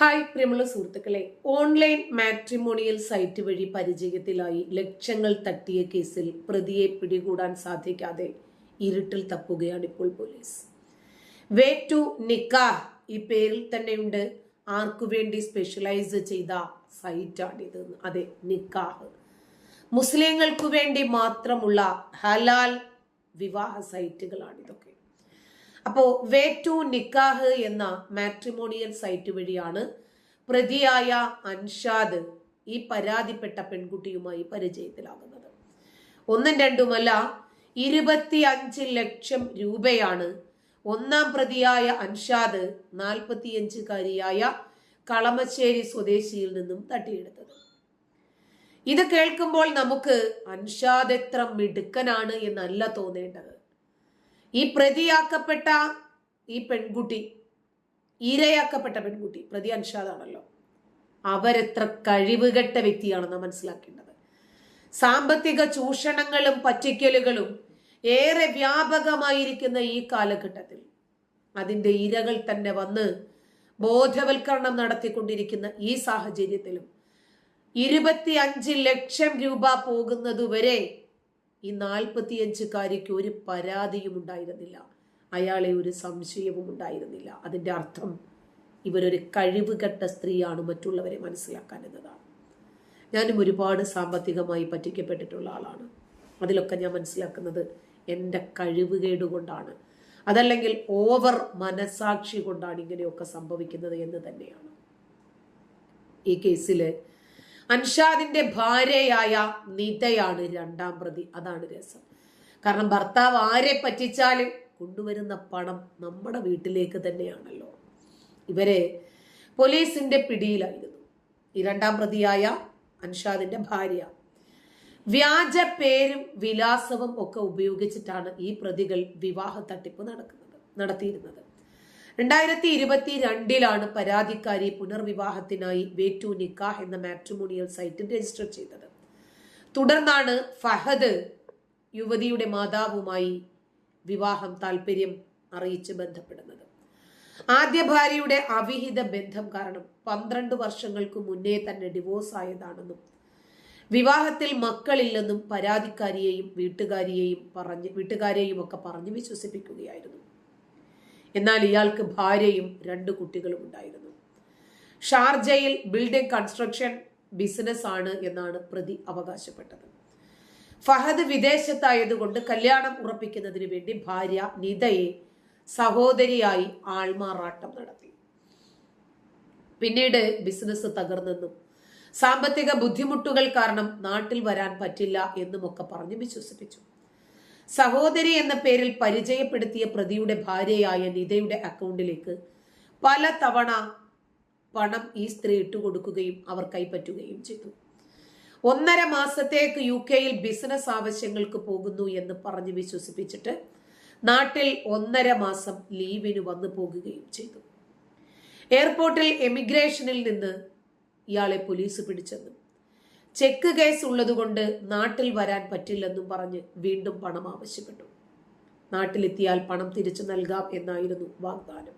Hi പ്രിയമുള്ള സുഹൃത്തുക്കളെ online matrimonial site വഴി പരിചയത്തിലായി ലക്ഷങ്ങൾ തട്ടിയ കേസിൽ പ്രതിയെ പിടികൂടാൻ സാധിക്കാതെ ഇരുട്ടിൽ തപ്പുകയാണ് ഇപ്പോൾ പോലീസ്. വേ ടു നിക്കാഹ് ഈ പേരിൽ തന്നെയുണ്ട്. ആർക്കു വേണ്ടി സ്പെഷ്യലൈസ് ചെയ്ത സൈറ്റാണിത്. അതെ നിക്കാഹ്. മുസ്ലിങ്ങൾക്ക് വേണ്ടി മാത്രമുള്ള ഹലാൽ വിവാഹ സൈറ്റുകളാണ് ഇതൊക്കെ അപ്പോൾ വേ ടു നിക്കാഹ് എന്ന മാട്രിമോണിയൽ സൈറ്റ് വഴിയാണ് പ്രതിയായ അൻഷാദ് ഈ പരാതിപ്പെട്ട പെൺകുട്ടിയുമായി പരിചയത്തിലാകുന്നത്. ഒന്നും രണ്ടുമല്ല ഇരുപത്തി അഞ്ച് ലക്ഷം രൂപയാണ് ഒന്നാം പ്രതിയായ അൻഷാദ് നാൽപ്പത്തിയഞ്ചുകാരിയായ കളമശ്ശേരി സ്വദേശിയിൽ നിന്നും തട്ടിയെടുത്തത്. ഇത് കേൾക്കുമ്പോൾ നമുക്ക് അൻഷാദ് എത്ര മിടുക്കനാണ് എന്നല്ല തോന്നേണ്ടത്. ഈ പ്രതിയാക്കപ്പെട്ട ഈ പെൺകുട്ടി ഇരയാക്കപ്പെട്ട പെൺകുട്ടി പ്രതി അൻഷാദാണല്ലോ. അവരെത്ര കഴിവുകെട്ട വ്യക്തിയാണെന്ന് മനസ്സിലാക്കേണ്ടത്. സാമ്പത്തിക ചൂഷണങ്ങളും പറ്റിക്കലുകളും ഏറെ വ്യാപകമായിരിക്കുന്ന ഈ കാലഘട്ടത്തിൽ അതിന്റെ ഇരകൾ തന്നെ വന്ന് ബോധവൽക്കരണം നടത്തിക്കൊണ്ടിരിക്കുന്ന ഈ സാഹചര്യത്തിലും ഇരുപത്തി അഞ്ച് ലക്ഷം രൂപ പോകുന്നതുവരെ ഈ നാൽപ്പത്തിയഞ്ചുകാരിക്ക് ഒരു പരാതിയും ഉണ്ടായിരുന്നില്ല. അയാളെ ഒരു സംശയവും ഉണ്ടായിരുന്നില്ല. അതിന്റെ അർത്ഥം ഇവരൊരു കഴിവുകെട്ട സ്ത്രീയാണ് മറ്റുള്ളവരെ മനസ്സിലാക്കാൻ എന്നതാണ്. ഞാനും ഒരുപാട് സാമ്പത്തികമായി പറ്റിക്കപ്പെട്ടിട്ടുള്ള ആളാണ്. അതിലൊക്കെ ഞാൻ മനസ്സിലാക്കുന്നത് എന്റെ കഴിവുകേട് കൊണ്ടാണ് അതല്ലെങ്കിൽ ഓവർ മനസാക്ഷി കൊണ്ടാണ് ഇങ്ങനെയൊക്കെ സംഭവിക്കുന്നത് എന്ന് തന്നെയാണ്. ഈ കേസിൽ അൻഷാദിന്റെ ഭാര്യയായ നിതയാണ് രണ്ടാം പ്രതി. അതാണ് രസം. കാരണം ഭർത്താവ് ആരെ പറ്റിച്ചാലും കൊണ്ടുവരുന്ന പണം നമ്മുടെ വീട്ടിലേക്ക് തന്നെയാണല്ലോ. ഇവരെ പോലീസിന്റെ പിടിയിലായിരുന്നു. ഈ രണ്ടാം പ്രതിയായ അൻഷാദിന്റെ ഭാര്യ. വ്യാജ പേരും വിലാസവും ഒക്കെ ഉപയോഗിച്ചിട്ടാണ് ഈ പ്രതികൾ വിവാഹ തട്ടിപ്പ് നടക്കുന്നത് നടത്തിയിരുന്നത്. രണ്ടായിരത്തി ഇരുപത്തി രണ്ടിലാണ് പരാതിക്കാരി പുനർവിവാഹത്തിനായി വേറ്റു നിക്കാഹ് എന്ന മാട്രിമോണിയൽ സൈറ്റിൽ രജിസ്റ്റർ ചെയ്തത്. തുടർന്നാണ് ഫഹദ് യുവതിയുടെ മാതാവുമായി വിവാഹം താല്പര്യം അറിയിച്ച് ബന്ധപ്പെടുന്നത്. ആദ്യ ഭാര്യയുടെ അവിഹിത ബന്ധം കാരണം പന്ത്രണ്ട് വർഷങ്ങൾക്ക് മുന്നേ തന്നെ ഡിവോഴ്സ് ആയതാണെന്നും വിവാഹത്തിൽ മക്കളില്ലെന്നും പരാതിക്കാരിയെയും വീട്ടുകാരിയെയും പറഞ്ഞ് വീട്ടുകാരെയും ഒക്കെ പറഞ്ഞ് വിശ്വസിപ്പിക്കുകയായിരുന്നു. എന്നാൽ ഇയാൾക്ക് ഭാര്യയും രണ്ട് കുട്ടികളും ഉണ്ടായിരുന്നു. ഷാർജയിൽ ബിൽഡിംഗ് കൺസ്ട്രക്ഷൻ ബിസിനസ് ആണ് എന്നാണ് പ്രതി അവകാശപ്പെട്ടത്. ഫഹദ് വിദേശത്തായതുകൊണ്ട് കല്യാണം ഉറപ്പിക്കുന്നതിന് വേണ്ടി ഭാര്യ നിതയെ സഹോദരിയായി ആൾമാറാട്ടം നടത്തി. പിന്നീട് ബിസിനസ് തകർന്നെന്നും സാമ്പത്തിക ബുദ്ധിമുട്ടുകൾ കാരണം നാട്ടിൽ വരാൻ പറ്റില്ല എന്നുമൊക്കെ പറഞ്ഞ് വിശ്വസിപ്പിച്ചു. സഹോദരി എന്ന പേരിൽ പരിചയപ്പെടുത്തിയ പ്രതിയുടെ ഭാര്യയായ നിതയുടെ അക്കൗണ്ടിലേക്ക് പല തവണ പണം ഈ സ്ത്രീ ഇട്ടുകൊടുക്കുകയും അവർ കൈപ്പറ്റുകയും ചെയ്തു. ഒന്നര മാസത്തേക്ക് യു കെയിൽ ബിസിനസ് ആവശ്യങ്ങൾക്ക് പോകുന്നു എന്ന് പറഞ്ഞ് വിശ്വസിപ്പിച്ചിട്ട് നാട്ടിൽ ഒന്നര മാസം ലീവിന് വന്നു പോകുകയും ചെയ്തു. എയർപോർട്ടിൽ എമിഗ്രേഷനിൽ നിന്ന് ഇയാളെ പോലീസ് പിടിച്ചെന്നും. ചെക്ക് കേസ് ഉള്ളതുകൊണ്ട് നാട്ടിൽ വരാൻ പറ്റില്ലെന്നും പറഞ്ഞ് വീണ്ടും പണം ആവശ്യപ്പെട്ടു. നാട്ടിലെത്തിയാൽ പണം തിരിച്ചു നൽകാം എന്നായിരുന്നു വാഗ്ദാനം.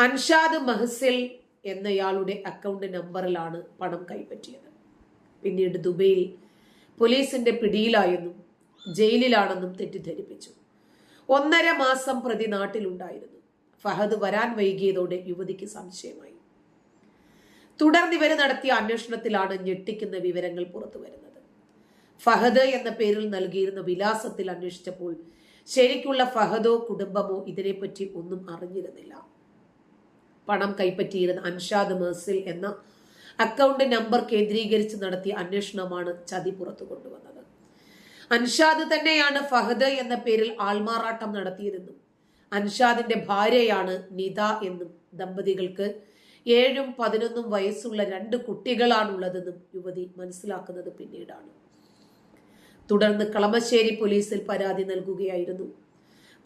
അൻഷാദ് മഹസിൽ എന്നയാളുടെ അക്കൗണ്ട് നമ്പറിലാണ് പണം കൈപ്പറ്റിയത്. പിന്നീട് ദുബൈയിൽ പോലീസിന്റെ പിടിയിലായെന്നും ജയിലിലാണെന്നും തെറ്റിദ്ധരിപ്പിച്ചു. ഒന്നര മാസം പ്രതി നാട്ടിലുണ്ടായിരുന്നു. ഫഹദ് വരാൻ വൈകിയതോടെ യുവതിക്ക് സംശയമായി. തുടർന്ന് ഇവർ നടത്തിയ അന്വേഷണത്തിലാണ് ഞെട്ടിക്കുന്ന വിവരങ്ങൾ പുറത്തു വരുന്നത്. ഫഹദ് എന്ന പേരിൽ നൽകിയിരുന്ന വിലാസത്തിൽ അന്വേഷിച്ചപ്പോൾ ശരിക്കുള്ള ഫഹദോ കുടുംബമോ ഇതിനെപ്പറ്റി ഒന്നും അറിഞ്ഞിരുന്നില്ല. പണം കൈപ്പറ്റിയിരുന്ന അൻഷാദ് മേഴ്സിൽ എന്ന അക്കൗണ്ട് നമ്പർ കേന്ദ്രീകരിച്ച് നടത്തിയ അന്വേഷണമാണ് ചതി പുറത്തു കൊണ്ടുവന്നത്. അൻഷാദ് തന്നെയാണ് ഫഹദ് എന്ന പേരിൽ ആൾമാറാട്ടം നടത്തിയതെന്നും അൻഷാദിന്റെ ഭാര്യയാണ് നിത എന്നും ദമ്പതികൾക്ക് ഏഴും പതിനൊന്നും വയസ്സുള്ള രണ്ട് കുട്ടികളാണുള്ളതെന്നും യുവതി മനസ്സിലാക്കുന്നത് പിന്നീടാണ്. തുടർന്ന് കളമശ്ശേരി പോലീസിൽ പരാതി നൽകുകയായിരുന്നു.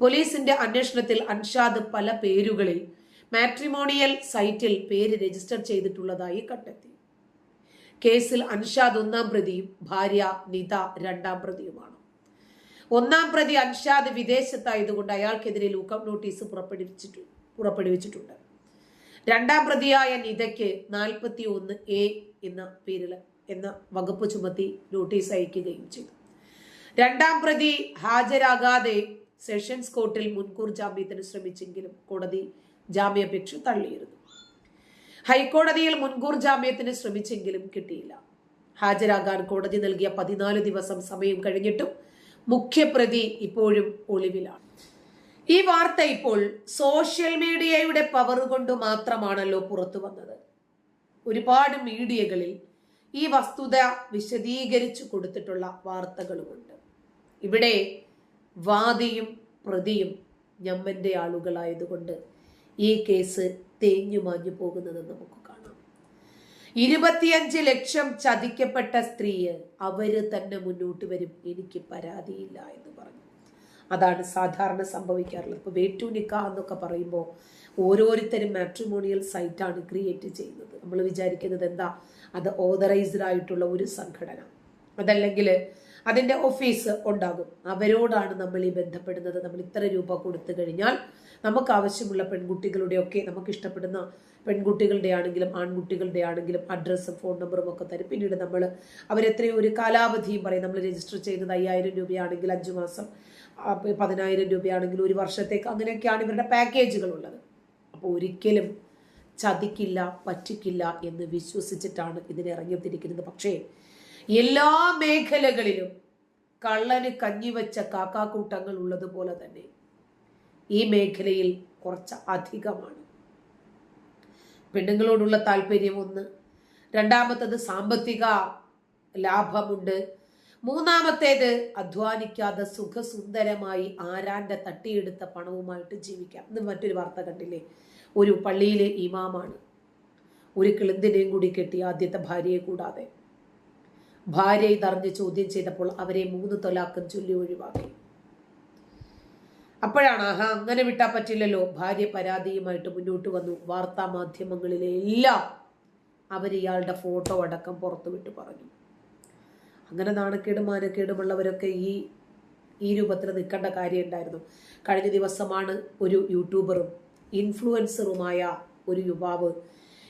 പോലീസിന്റെ അന്വേഷണത്തിൽ അൻഷാദ് പല പേരുകളിൽ മാട്രിമോണിയൽ സൈറ്റിൽ പേര് രജിസ്റ്റർ ചെയ്തിട്ടുള്ളതായി കണ്ടെത്തി. കേസിൽ അൻഷാദ് ഒന്നാം പ്രതിയും ഭാര്യ നിത രണ്ടാം പ്രതിയുമാണ്. ഒന്നാം പ്രതി അൻഷാദ് വിദേശത്തായതുകൊണ്ട് അയാൾക്കെതിരെ ലൂക്കൌട്ട് നോട്ടീസ് പുറപ്പെടുവിച്ചിട്ടു പുറപ്പെടുവിച്ചിട്ടുണ്ട്. രണ്ടാം പ്രതിയായ നിതയ്ക്ക് നാൽപ്പത്തി ഒന്ന് എ എന്ന പേരിൽ എന്ന വകുപ്പ് ചുമത്തി നോട്ടീസ് അയക്കുകയും ചെയ്തു. രണ്ടാം പ്രതി ഹാജരാകാതെ സെഷൻസ് കോർട്ടിൽ മുൻകൂർ ജാമ്യത്തിന് ശ്രമിച്ചെങ്കിലും കോടതി ജാമ്യാപേക്ഷ തള്ളിയിരുന്നു. ഹൈക്കോടതിയിൽ മുൻകൂർ ജാമ്യത്തിന് ശ്രമിച്ചെങ്കിലും കിട്ടിയില്ല. ഹാജരാകാൻ കോടതി നൽകിയ പതിനാല് ദിവസം സമയം കഴിഞ്ഞിട്ടും മുഖ്യപ്രതി ഇപ്പോഴും ഒളിവിലാണ്. ഈ വാർത്ത ഇപ്പോൾ സോഷ്യൽ മീഡിയയുടെ പവർ കൊണ്ട് മാത്രമാണല്ലോ പുറത്തു വന്നത്. ഒരുപാട് മീഡിയകളിൽ ഈ വസ്തുത വിശദീകരിച്ചു കൊടുത്തിട്ടുള്ള വാർത്തകളുമുണ്ട്. ഇവിടെ വാദിയും പ്രതിയും ഞമ്മന്റെ ആളുകളായതുകൊണ്ട് ഈ കേസ് തേഞ്ഞു മാഞ്ഞു പോകുന്നത് നമുക്ക് കാണാം. ഇരുപത്തിയഞ്ച് ലക്ഷം ചതിക്കപ്പെട്ട സ്ത്രീയെ അവർ തന്നെ മുന്നോട്ട് വരും. എനിക്ക് പരാതിയില്ല എന്ന് പറഞ്ഞു. അതാണ് സാധാരണ സംഭവിക്കാറുള്ളത്. ഇപ്പോൾ വേറ്റു നിക്ക എന്നൊക്കെ പറയുമ്പോൾ ഓരോരുത്തരും മാട്രിമോണിയൽ സൈറ്റാണ് ക്രിയേറ്റ് ചെയ്യുന്നത്. നമ്മൾ വിചാരിക്കുന്നത് എന്താ? അത് ഓതറൈസ്ഡ് ആയിട്ടുള്ള ഒരു സംഘടന. അതല്ലെങ്കിൽ അതിന്റെ ഓഫീസ് ഉണ്ടാകും. അവരോടാണ് നമ്മൾ ഈ ബന്ധപ്പെടുന്നത്. നമ്മൾ ഇത്ര രൂപ കൊടുത്തു കഴിഞ്ഞാൽ നമുക്ക് ആവശ്യമുള്ള പെൺകുട്ടികളുടെയൊക്കെ നമുക്ക് ഇഷ്ടപ്പെടുന്ന പെൺകുട്ടികളുടെ ആണെങ്കിലും ആൺകുട്ടികളുടെ ആണെങ്കിലും അഡ്രസ്സും ഫോൺ നമ്പറും ഒക്കെ തരും. പിന്നീട് നമ്മൾ അവരെത്രയോ ഒരു കാലാവധിയും പറയും. നമ്മൾ രജിസ്റ്റർ ചെയ്യുന്നത് അയ്യായിരം രൂപയാണെങ്കിൽ അഞ്ച് മാസം പതിനായിരം രൂപയാണെങ്കിൽ ഒരു വർഷത്തേക്ക് അങ്ങനെയൊക്കെയാണ് ഇവരുടെ പാക്കേജുകൾ ഉള്ളത് അപ്പോൾ ഒരിക്കലും ചതിക്കില്ല പറ്റിക്കില്ല എന്ന് വിശ്വസിച്ചിട്ടാണ് ഇതിനെ ഇറങ്ങിത്തിരിക്കുന്നത്. പക്ഷേ എല്ലാ മേഖലകളിലും കള്ളന് കഞ്ഞിവെച്ച കാക്കാക്കൂട്ടങ്ങൾ ഉള്ളതുപോലെ തന്നെ ഈ മേഖലയിൽ കുറച്ച് അധികമാണ്. പെണ്ണുങ്ങളോടുള്ള താല്പര്യം ഒന്ന്. രണ്ടാമത്തത് സാമ്പത്തിക ലാഭമുണ്ട്. മൂന്നാമത്തേത് അധ്വാനിക്കാതെ സുഖസുന്ദരമായി ആരാന്റെ തട്ടിയെടുത്ത പണവുമായിട്ട് ജീവിക്കാം. ഇന്ന് മറ്റൊരു വാർത്ത കണ്ടില്ലേ? ഒരു പള്ളിയിലെ ഇമാമാണ്. ഒരു കിളിന്തിനെയും കൂടി കെട്ടി ആദ്യത്തെ ഭാര്യയെ കൂടാതെ. ഭാര്യയെ ഇതറിഞ്ഞ് ചോദ്യം ചെയ്തപ്പോൾ അവരെ മൂന്ന് തൊലാക്കം ചൊല്ലി ഒഴിവാക്കി. അപ്പോഴാണ് ആഹാ അങ്ങനെ വിട്ടാ പറ്റില്ലല്ലോ. ഭാര്യ പരാതിയുമായിട്ട് മുന്നോട്ട് വന്നു. വാർത്താ മാധ്യമങ്ങളിലെ എല്ലാം അവർ ഇയാളുടെ ഫോട്ടോ അടക്കം പുറത്തുവിട്ട് പറഞ്ഞു. അങ്ങനെ നാണക്കേടും മാനക്കേടുമുള്ളവരൊക്കെ ഈ ഈ രൂപത്തിൽ നിൽക്കേണ്ട കാര്യമുണ്ടായിരുന്നു. കഴിഞ്ഞ ദിവസമാണ് ഒരു യൂട്യൂബറും ഇൻഫ്ലുവൻസറുമായ ഒരു യുവാവ്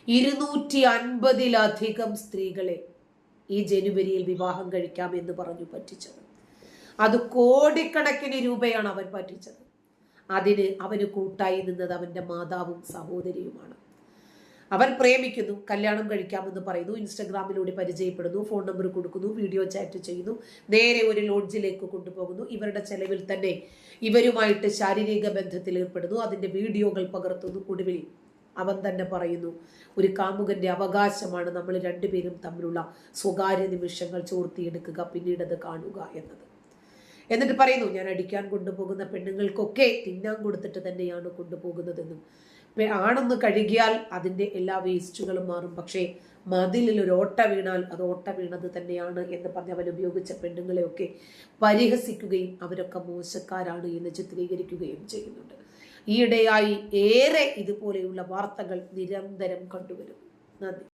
ഇരുന്നൂറ്റി അൻപതിലധികം സ്ത്രീകളെ ഈ ജനുവരിയിൽ വിവാഹം കഴിക്കാം എന്ന് പറഞ്ഞു പറ്റിച്ചത്. അത് കോടിക്കണക്കിന് രൂപയാണ് അവൻ പറ്റിച്ചത്. അതിന് അവന് കൂട്ടായി നിന്നത് അവന്റെ മാതാവും സഹോദരിയുമാണ്. അവൻ പ്രേമിക്കുന്നു കല്യാണം കഴിക്കാമെന്ന് പറയുന്നു ഇൻസ്റ്റഗ്രാമിലൂടെ പരിചയപ്പെടുന്നു ഫോൺ നമ്പർ കൊടുക്കുന്നു വീഡിയോ ചാറ്റ് ചെയ്യുന്നു നേരെ ഒരു ലോഡ്ജിലേക്ക് കൊണ്ടുപോകുന്നു. ഇവരുടെ ചെലവിൽ തന്നെ ഇവരുമായിട്ട് ശാരീരിക ബന്ധത്തിൽ ഏർപ്പെടുന്നു. അതിന്റെ വീഡിയോകൾ പകർത്തുന്നു. ഒടുവിൽ അവൻ തന്നെ പറയുന്നു ഒരു കാമുകന്റെ അവകാശമാണ് നമ്മൾ രണ്ടുപേരും തമ്മിലുള്ള സ്വകാര്യ നിമിഷങ്ങൾ ചോർത്തിയെടുക്കുക പിന്നീടത് കാണുക എന്നത്. എന്നിട്ട് പറയുന്നു ഞാൻ അടിക്കാൻ കൊണ്ടുപോകുന്ന പെണ്ണുങ്ങൾക്കൊക്കെ തിന്നാൻ കൊടുത്തിട്ട് തന്നെയാണ് കൊണ്ടുപോകുന്നതെന്നും ആണൊന്ന് കഴുകിയാൽ അതിന്റെ എല്ലാ വേസ്റ്റുകളും മാറും. പക്ഷേ മതിലിൽ ഒരു ഓട്ട വീണാൽ അത് ഓട്ട വീണത് തന്നെയാണ് എന്ന് പറഞ്ഞ് അവൻ ഉപയോഗിച്ച പെണ്ണുങ്ങളെയൊക്കെ പരിഹസിക്കുകയും അവരൊക്കെ മോശക്കാരാണ് എന്ന് ചിത്രീകരിക്കുകയും ചെയ്യുന്നുണ്ട്. ഈയിടെയായി ഏറെ ഇതുപോലെയുള്ള വാർത്തകൾ നിരന്തരം കണ്ടുവരും നന്ദി.